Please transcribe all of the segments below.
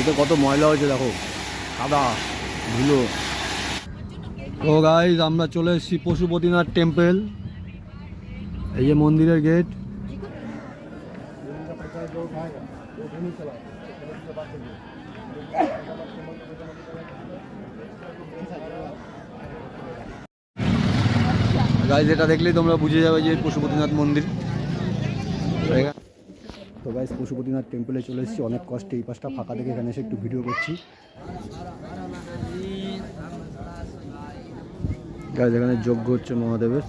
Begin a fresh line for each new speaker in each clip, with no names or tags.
গাড়িতে কত ময়লা হয়েছে দেখো। কাদা ধুলো। তো গাইজ আমরা চলে এসেছি পশুপতিনাথ টেম্পল এই যে মন্দিরের গেট গাইজ এটা দেখলেই তোমরা বুঝে যাবে যে পশুপতিনাথ মন্দির। তো গাইজ পশুপতিনাথ টেম্পলে চলে এসেছি। অনেক কষ্টে এই পাশটা ফাঁকা দেখে এখানে এসে একটু ভিডিও করছি। গাইজ এখানে যজ্ঞ হচ্ছে মহাদেবের।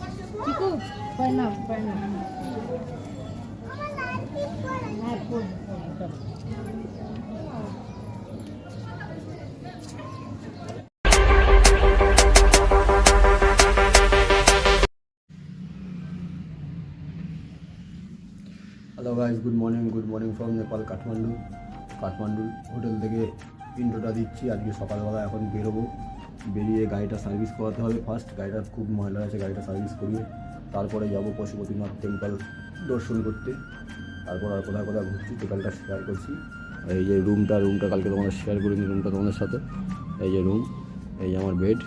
Hello guys good morning good morning from Nepal Kathmandu Kathmandu hotel থেকে ইন্ট্রোটা দিচ্ছি। আজকে সকালবেলা এখন বেরোবো। বেরিয়ে গাড়িটা সার্ভিস করাতে হবে ফার্স্ট গাড়িটা খুব ময়লা আছে গাড়িটা সার্ভিস করিয়ে তারপরে যাব পশুপতিনাথ টেম্পল দর্শন করতে। তারপর আর কোথায় কোথায় ঘুরছি টোটালটা শেয়ার করছি। এই যে রুমটা রুমটা কালকে তোমাদের শেয়ার করিনি রুমটা তোমাদের সাথে। এই যে রুম এই যে আমার বেড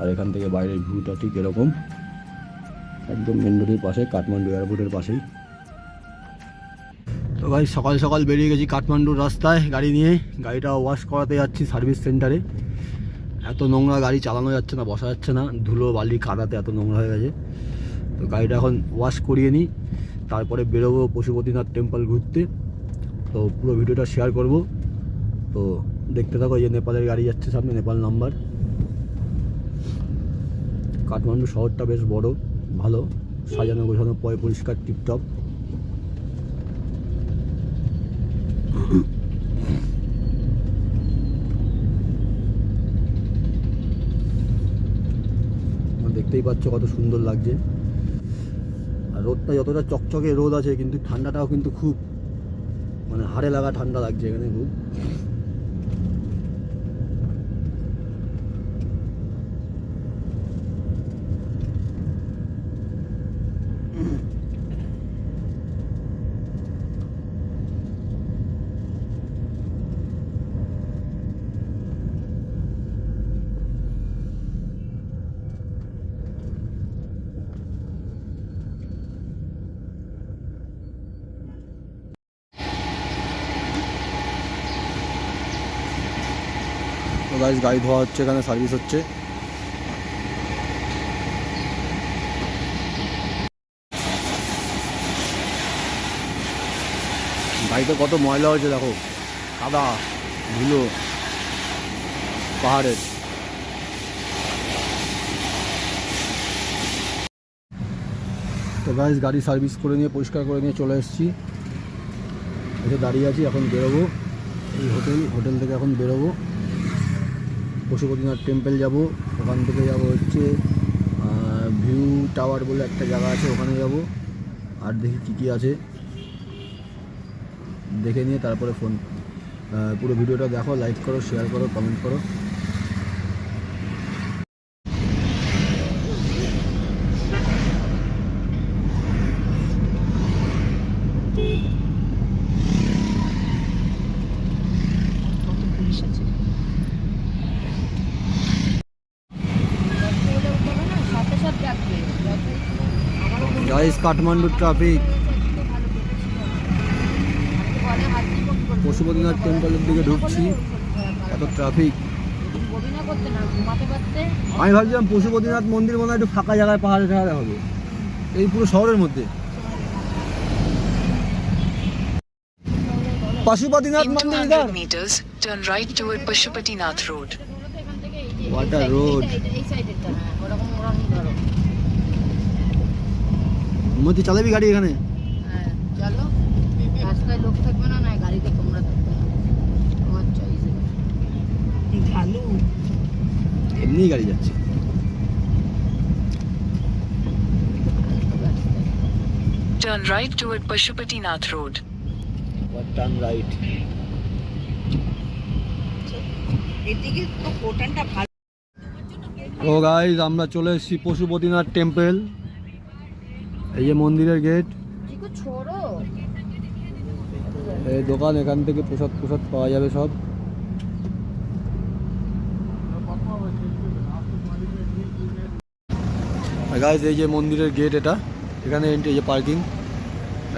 আর এখান থেকে বাইরের ভিউটা ঠিক এরকম। একদম মেন রোডের পাশে কাঠমান্ডু এয়ারপোর্টের পাশেই। তো ভাই, সকাল সকাল বেরিয়ে গেছি কাঠমান্ডুর রাস্তায় গাড়ি নিয়ে। গাড়িটা ওয়াশ করাতে যাচ্ছি সার্ভিস সেন্টারে এত নোংরা গাড়ি চালানো যাচ্ছে না, বসা যাচ্ছে না। ধুলো, বালি, কাদাতে এত নোংরা হয়ে গেছে। তো গাড়িটা এখন ওয়াশ করিয়ে নিই। তারপরে বেরোবো পশুপতিনাথ টেম্পল ঘুরতে। তো পুরো ভিডিওটা শেয়ার করব। তো দেখতে থাকো যে নেপালের গাড়ি যাচ্ছে সামনে, নেপাল নাম্বার কাঠমান্ডু শহরটা বেশ বড়, ভালো। সাজানো গোছানো, পয় পরিষ্কার টিপটপ তোমরা দেখতেই পাচ্ছ কত সুন্দর লাগছে। আর রোদটা যতটা চকচকে রোদ আছে, কিন্তু ঠান্ডাটাও কিন্তু খুব মানে হাড়ে লাগা ঠান্ডা লাগছে এখানে খুব। তো গাইজ গাড়ি ধোয়া হচ্ছে, এখানে সার্ভিস হচ্ছে। গাড়িতে কত ময়লা হয়েছে দেখো। কাদা, ধুলো, পাহাড়ের। তো গাইজ গাড়ি সার্ভিস করে নিয়ে, পরিষ্কার করে নিয়ে চলে এসেছি। এসে দাঁড়িয়ে আছি, এখন বেরোবো। এই হোটেল হোটেল থেকে এখন বেরোবো। পশুপতিনাথ টেম্পল যাব, ওখান থেকে যাব হচ্ছে ভিউ টাওয়ার বলে একটা জায়গা আছে, ওখানে যাব। আর দেখি কী কী আছে। দেখে নিয়ে তারপরে ফোন পুরো ভিডিওটা দেখো লাইক করো শেয়ার করো কমেন্ট করো
কত পুলিশ আছে সাথে সাথে ডাকবে আমারও
কাঠমান্ডু ট্রাফিক পশুপতিনাথ টেম্পলের দিকে ঢুকছি এত ট্রাফিক আমি ভাবছিলাম পশুপতিনাথ মন্দির মনে হয় একটু ফাঁকা জায়গায় পাহাড়ে টাহাড়ে হবে এই পুরো শহরের মধ্যে পশুপতিনাথ মন্দির
200
ইধার
meters, turn right toward Pashupatinath
মধ্যে চালাবি গাড়ি এখানে?
হ্যাঁ চলো। রাস্তায় লোক থাকবে না না গাড়িতে তোমরা থাকবে না। আমার চয়েস ঢালু
এমনিই গাড়ি যাচ্ছে।
Turn right toward Pashupatinath Road.
Turn right
এদিকে তো কোটানটা ভালো।
ও গাইজ আমরা চলে এসেছি পশুপতিনাথ টেম্পল এই যে মন্দিরের গেট এই দোকান এখান থেকে প্রসাদ প্রসাদ পাওয়া যাবে সব। গাইজ এই যে মন্দিরের গেট এটা এখানে এন্ট্রি যে পার্কিং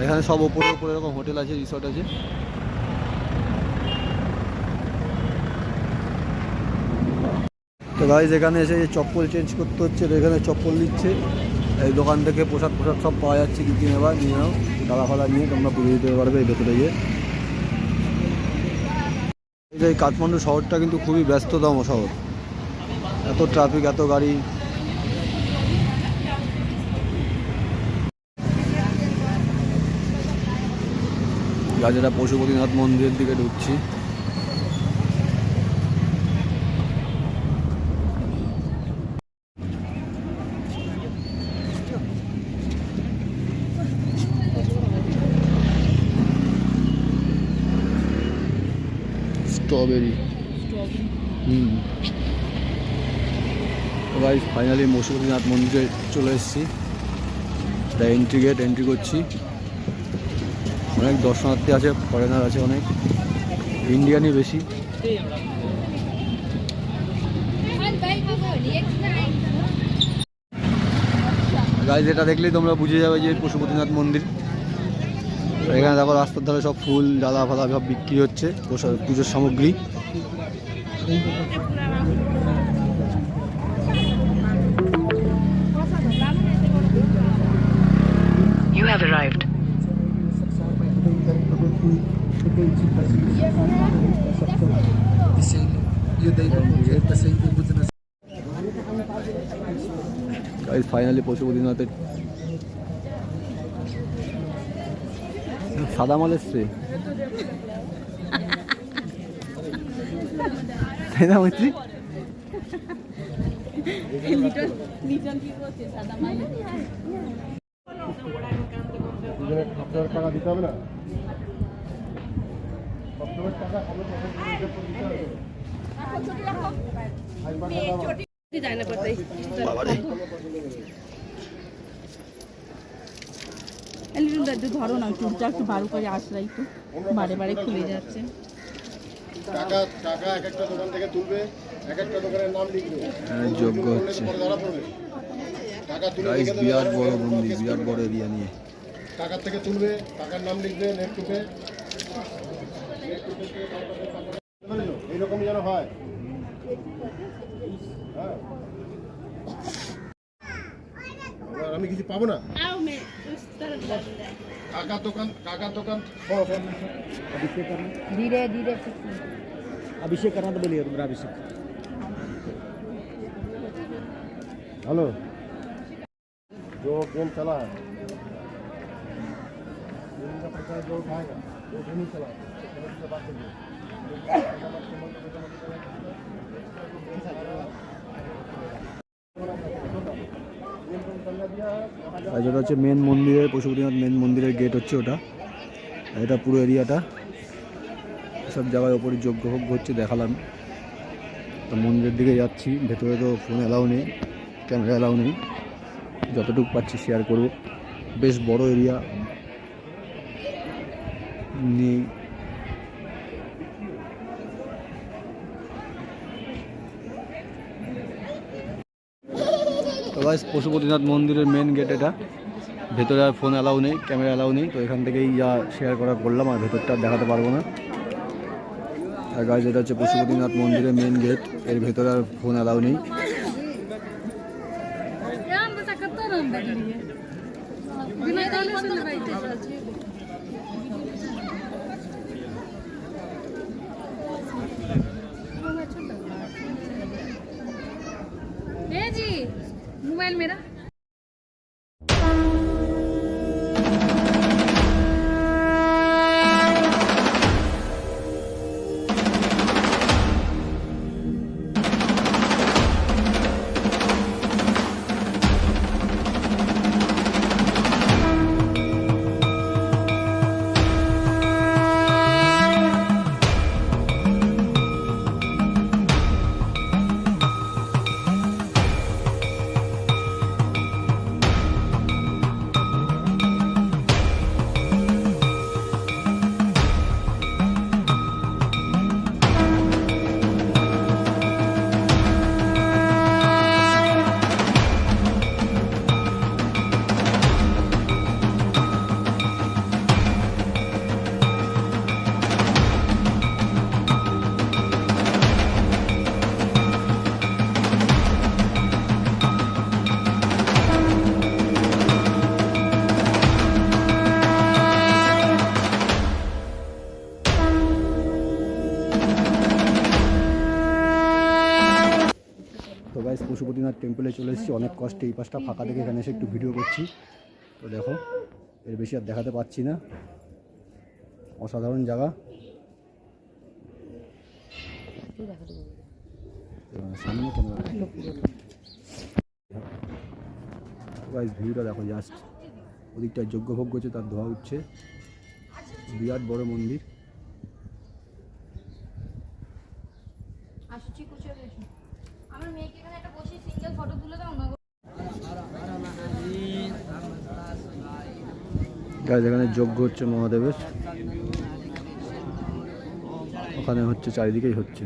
এখানে সব ওপরে ওপরে এরকম হোটেল আছে রিসর্ট আছে। তো গাইজ এখানে এসে চপ্পল চেঞ্জ করতে হচ্ছে তো এখানে চপ্পল দিচ্ছে এই দোকান থেকে পোশাক পোশাক সব পাওয়া যাচ্ছে, কি কি নেবা, নিয়ে নাও ডালা ফালা নিয়ে তোমরা পুজো দিতে পারবে এই ভেতরে গিয়ে। এই যে কাঠমান্ডু শহরটা কিন্তু খুবই ব্যস্ততম শহর। এত ট্রাফিক এত গাড়ি। গাছেরা পশুপতিনাথ মন্দিরের দিকে ঢুকছি। স্ট্রবেরি। হুম। ভাই ফাইনালি পশুপতিনাথ মন্দিরে চলে এসেছি। এটা এন্ট্রি গেট এন্ট্রি করছি। অনেক দর্শনার্থী আছে ফরেনার আছে অনেক। ইন্ডিয়ানই বেশি। গাইজ এটা দেখলেই তোমরা বুঝে যাবে যে পশুপতিনাথ মন্দির। এখানে দেখো রাস্তার ধারে সব ফুল ডালা ফালা সব বিক্রি হচ্ছে পোশা- পুজোর সামগ্রী
You have arrived.
ফাইনালি পশুপতিনাথের সাদা মাল এসছে তাই না মৈত্রী?
টাকা দিতে হবে না
বাবারে।
এলিটুনটা একটু ধরো না চুলটা একটু বারো করে আশ্রয় তো বারে বারে খুলে যাচ্ছে।
টাকা টাকা এক একটা দোকান থেকে তুলবে এক একটা দোকানের নাম লিখবে।
যোগ্য হচ্ছে। বিরাট বড়
এরপর
বিরাট বড় এরিয়া নিয়ে।
টাকার থেকে তুলবে টাকার নাম লিখবে নেট টুপে এইরকম যেন হয়। হ্যাঁ। এবার আমি কিছু পাবো না কাকার দোকান কাকার দোকান
धीरे धीरे
अभिषेक करना तो बोलिए मेरा अभिषेक
हेलो जो गेम चला है गेम का पैसा जो उठाएगा वो गेम ही चला कमेटी से बात करिए
আর যেটা হচ্ছে মেন মন্দিরের পশুপতিনাথ মেন মন্দিরের গেট হচ্ছে ওটা। এটা পুরো এরিয়াটা। সব জায়গায় ওপরে যোগ্য ভোগ্য হচ্ছে, দেখালাম। তো মন্দিরের দিকে যাচ্ছি, ভেতরে তো ফোন অ্যালাউ নেই ক্যামেরা অ্যালাউ নেই। যতটুকু পাচ্ছি শেয়ার করব। বেশ বড় এরিয়া নেই। গাইস পশুপতিনাথ মন্দিরের মেন গেট এটা। ভেতরে আর ফোন অ্যালাউ নেই ক্যামেরা অ্যালাউ নেই, তো এখান থেকেই যা শেয়ার করা করলাম, আর ভেতরটা দেখাতে পারব না। আর গাইস এটা হচ্ছে পশুপতিনাথ মন্দিরের মেন গেটের ভেতরে আর ফোন অ্যালাউ নেই।
मोबाइल मेरा?
গাইস পশুপতিনাথ টেম্পলে চলে এসেছি। অনেক কষ্টে এই পাশটা ফাঁকা দেখে এখানে এসে একটু ভিডিও করছি। তো দেখো, এর বেশি আর দেখাতে পাচ্ছি না। অসাধারণ জায়গা। সামনে গাইস ভিউটা দেখো। জাস্ট ওদিকটা যজ্ঞ ভোগ করছে তার ধোয়া উঠছে। বিরাট বড় মন্দির।
আমার মেয়েকে এখানে একটা বসে সিঙ্গেল ফটো তুলে দাও না
গাছ এখানে যজ্ঞ হচ্ছে মহাদেবের। ওখানে হচ্ছে চারিদিকেই হচ্ছে।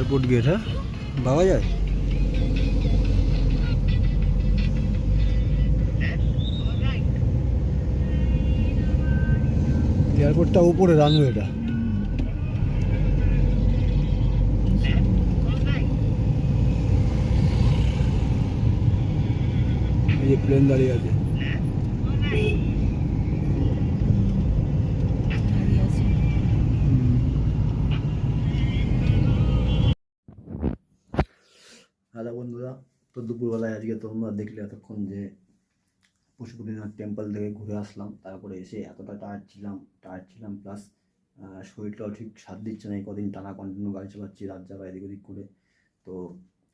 এয়ারপোর্ট গেট হ্যাঁ? ভাবা যায়? এয়ারপোর্টটা উপরে রানওয়েটা এই যে প্লেন দাঁড়িয়ে আছে হ্যালো বন্ধুরা তো দুপুরবেলায় আজকে তোমরা দেখলে এতক্ষণ যে পশুপতিনাথ টেম্পল থেকে ঘুরে আসলাম, তারপরে এসে এতটা টায়ার্ড ছিলাম টায়ার্ড ছিলাম প্লাস শরীরটাও ঠিক সাথ দিচ্ছে না, এই কদিন টানা কন্টিনিউ গাড়ি চালাচ্ছি, রাত জায়গা এদিক ওদিক করে। তো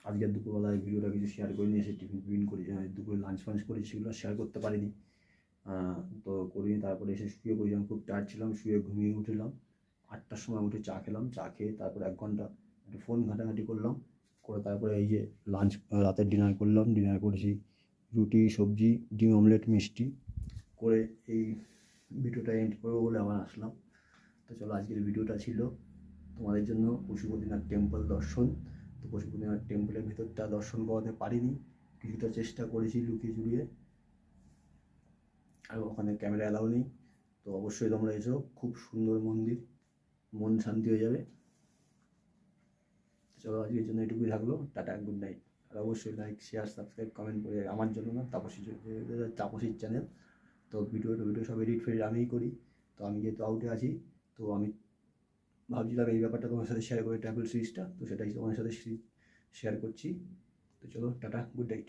আজকে দুপুরবেলায় ভিডিওটা কিছু শেয়ার করিনি, এসে টিফিন টিফিন করি দুপুরে লাঞ্চ ফাঞ্চ করি, সেগুলো শেয়ার করতে পারিনি। তো করিনি, তারপরে এসে শুয়ে পড়েছিলাম, খুব টায়ার্ড ছিলাম, শুয়ে ঘুমিয়ে উঠলাম। আটটার সময় উঠে চা খেলাম, চা খেয়ে তারপরে এক ঘণ্টা একটু ফোন ঘাঁটাঘাঁটি করলাম। করে তারপরে এই যে লাঞ্চ রাতের ডিনার করলাম। ডিনার করেছি রুটি, সবজি, ডিম অমলেট মিষ্টি করে এই ভিডিওটা এন্ড করব বলে আবার আসলাম। তো চলো, আজকের ভিডিওটা ছিল তোমাদের জন্য পশুপতিনাথ টেম্পল দর্শন। তো পশুপতিনাথ টেম্পলের ভেতরটা দর্শন করাতে পারিনি। কিছুটা চেষ্টা করেছি লুকিয়ে চুরিয়ে। আর ওখানে ক্যামেরা অ্যালাউ নেই। তো অবশ্যই তোমরা এসো। খুব সুন্দর মন্দির। মন শান্তি হয়ে যাবে। চলো আজকের জন্য এটুকুই থাকল। টাটা গুড নাইট আর অবশ্যই লাইক শেয়ার সাবস্ক্রাইব কমেন্ট করে আমার জন্য না তাপসী তাপসীর চ্যানেল তো ভিডিও ভিডিও সব এডিট ফেডিট আমিই করি। তো আমি যেহেতু আউটে আছি, তো আমি ভাবছিলাম এই ব্যাপারটা তোমার সাথে শেয়ার করে ট্রাভেল সিরিজটা তো সেটাই তোমার সাথে শেয়ার করছি। তো চলো, টাটা গুড নাইট